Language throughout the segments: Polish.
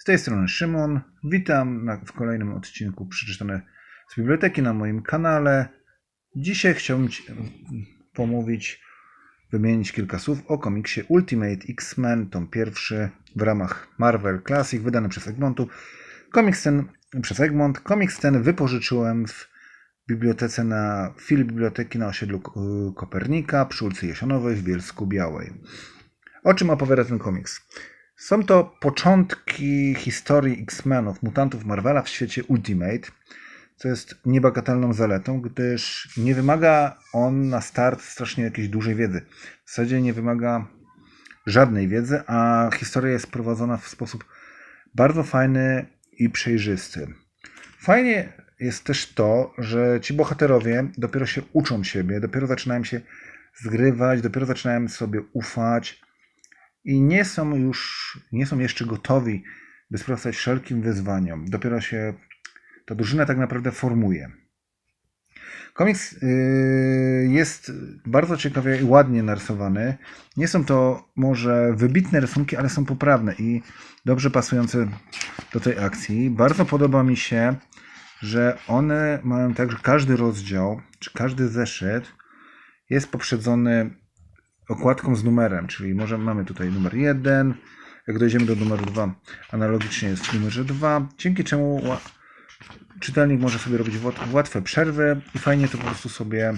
Z tej strony Szymon. Witam na, w kolejnym odcinku przeczytane z biblioteki na moim kanale. Dzisiaj chciałbym ci pomówić, wymienić kilka słów o komiksie Ultimate X-Men, tom pierwszy w ramach Marvel Classic, wydany przez Egmontu. Komiks ten przez Egmont. Komiks ten wypożyczyłem w bibliotece na fili biblioteki na osiedlu Kopernika przy ulicy Jesionowej w Bielsku Białej. O czym opowiada ten komiks? Są to początki historii X-Menów, mutantów Marvela w świecie Ultimate, co jest niebagatelną zaletą, gdyż nie wymaga on na start strasznie jakiejś dużej wiedzy. W zasadzie nie wymaga żadnej wiedzy, a historia jest prowadzona w sposób bardzo fajny i przejrzysty. Fajnie jest też to, że ci bohaterowie dopiero się uczą siebie, dopiero zaczynają się zgrywać, dopiero zaczynają sobie ufać i nie są już, nie są jeszcze gotowi, by sprostać wszelkim wyzwaniom. Dopiero się ta drużyna tak naprawdę formuje. Komiks yy, jest bardzo ciekawie i ładnie narysowany. Nie są to może wybitne rysunki, ale są poprawne i dobrze pasujące do tej akcji. Bardzo podoba mi się, że one mają tak, że każdy rozdział, czy każdy zeszyt jest poprzedzony okładką z numerem, czyli może mamy tutaj numer 1, jak dojdziemy do numeru 2, analogicznie jest w numerze 2, dzięki czemu czytelnik może sobie robić łatwe przerwy i fajnie to po prostu sobie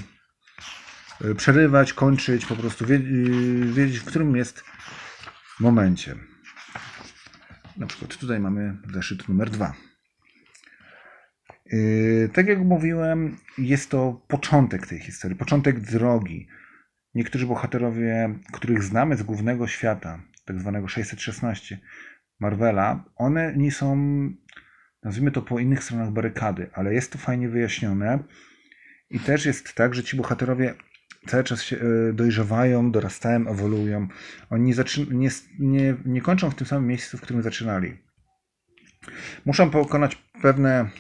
y, przerywać, kończyć, po prostu y, wiedzieć, w którym jest momencie. Na przykład tutaj mamy zeszyt numer 2. Yy, tak jak mówiłem, jest to początek tej historii, początek drogi. Niektórzy bohaterowie, których znamy z głównego świata, tak zwanego 616 Marvela, one nie są, nazwijmy to po innych stronach barykady, ale jest to fajnie wyjaśnione. I też jest tak, że ci bohaterowie cały czas się yy, dojrzewają, dorastają, ewoluują. Oni nie, nie, nie, nie kończą w tym samym miejscu, w którym zaczynali. Muszą pokonać pewne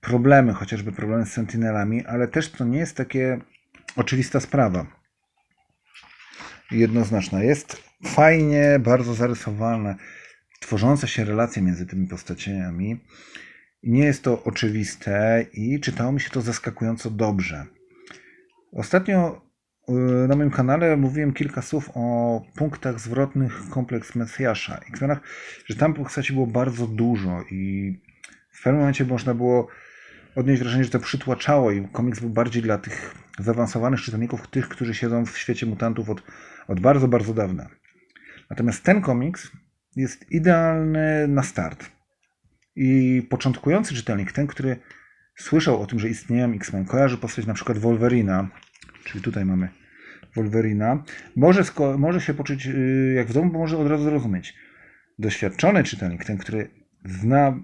problemy, chociażby problemy z Sentinelami, ale też to nie jest takie oczywista sprawa. Jednoznaczna. Jest fajnie, bardzo zarysowane, tworzące się relacje między tymi postaciami. Nie jest to oczywiste i czytało mi się to zaskakująco dobrze. Ostatnio y, na moim kanale mówiłem kilka słów o punktach zwrotnych kompleks Mesjasza i że tam postaci było bardzo dużo i w pewnym momencie można było odnieść wrażenie, że to przytłaczało i komiks był bardziej dla tych zaawansowanych czytelników, tych, którzy siedzą w świecie mutantów od, od bardzo, bardzo dawna. Natomiast ten komiks jest idealny na start. I początkujący czytelnik, ten, który słyszał o tym, że istnieją X-Men, kojarzy postać na przykład Wolverina, czyli tutaj mamy Wolverina, może, może się poczuć y, jak w domu, bo może od razu zrozumieć. Doświadczony czytelnik, ten, który zna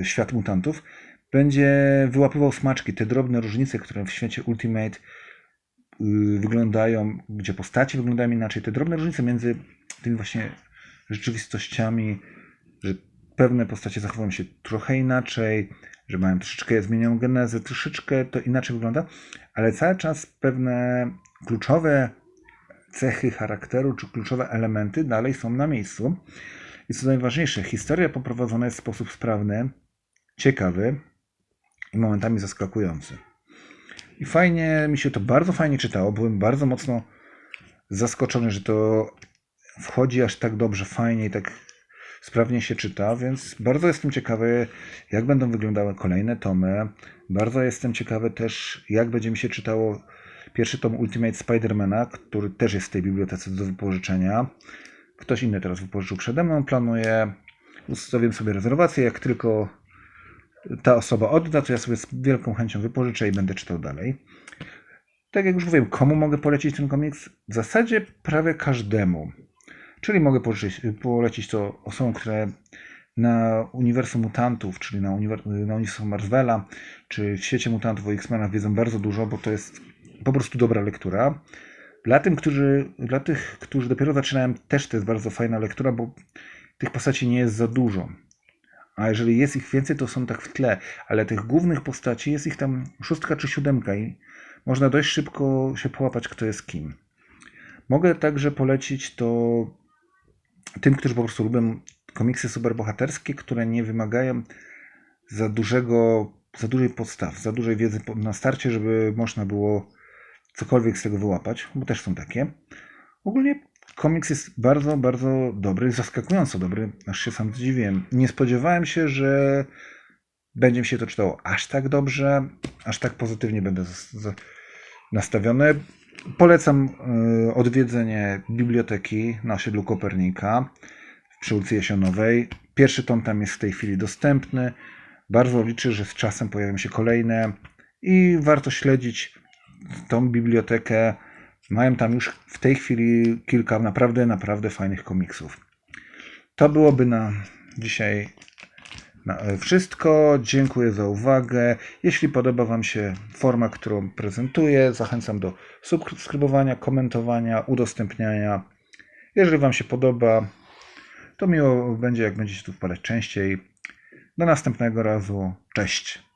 y, świat mutantów, będzie wyłapywał smaczki, te drobne różnice, które w świecie Ultimate wyglądają, gdzie postaci wyglądają inaczej, te drobne różnice między tymi właśnie rzeczywistościami, że pewne postacie zachowują się trochę inaczej, że mają troszeczkę zmienioną genezę, troszeczkę to inaczej wygląda, ale cały czas pewne kluczowe cechy charakteru czy kluczowe elementy dalej są na miejscu. I co najważniejsze, historia poprowadzona jest w sposób sprawny, ciekawy, i momentami zaskakujący. I fajnie mi się to bardzo fajnie czytało. Byłem bardzo mocno zaskoczony, że to wchodzi aż tak dobrze, fajnie i tak sprawnie się czyta, więc bardzo jestem ciekawy, jak będą wyglądały kolejne tomy. Bardzo jestem ciekawy też, jak będzie mi się czytało pierwszy tom Ultimate Spidermana, który też jest w tej bibliotece do wypożyczenia. Ktoś inny teraz wypożyczył przede mną, planuję. Ustawię sobie rezerwację, jak tylko ta osoba odda, to ja sobie z wielką chęcią wypożyczę i będę czytał dalej. Tak jak już mówiłem, komu mogę polecić ten komiks? W zasadzie prawie każdemu. Czyli mogę polecić, polecić to osobom, które na uniwersum mutantów, czyli na, uniwer, na uniwersum Marvela, czy w świecie mutantów o X-Menach wiedzą bardzo dużo, bo to jest po prostu dobra lektura. Dla, tym, którzy, dla tych, którzy dopiero zaczynają, też to jest bardzo fajna lektura, bo tych postaci nie jest za dużo. A jeżeli jest ich więcej, to są tak w tle, ale tych głównych postaci jest ich tam szóstka czy siódemka i można dość szybko się połapać, kto jest kim. Mogę także polecić to tym, którzy po prostu lubią komiksy superbohaterskie, które nie wymagają za dużego, za dużej podstaw, za dużej wiedzy na starcie, żeby można było cokolwiek z tego wyłapać, bo też są takie. Ogólnie komiks jest bardzo, bardzo dobry, zaskakująco dobry, aż się sam zdziwiłem. Nie spodziewałem się, że będzie mi się to czytało aż tak dobrze, aż tak pozytywnie będę nastawiony. Polecam y, odwiedzenie biblioteki na osiedlu Kopernika przy ulicy Jesionowej. Pierwszy tom tam jest w tej chwili dostępny. Bardzo liczę, że z czasem pojawią się kolejne i warto śledzić tą bibliotekę. Mają tam już w tej chwili kilka naprawdę, naprawdę fajnych komiksów. To byłoby na dzisiaj na e, wszystko. Dziękuję za uwagę. Jeśli podoba Wam się forma, którą prezentuję, zachęcam do subskrybowania, komentowania, udostępniania. Jeżeli Wam się podoba, to miło będzie, jak będziecie tu wpadać częściej. Do następnego razu. Cześć.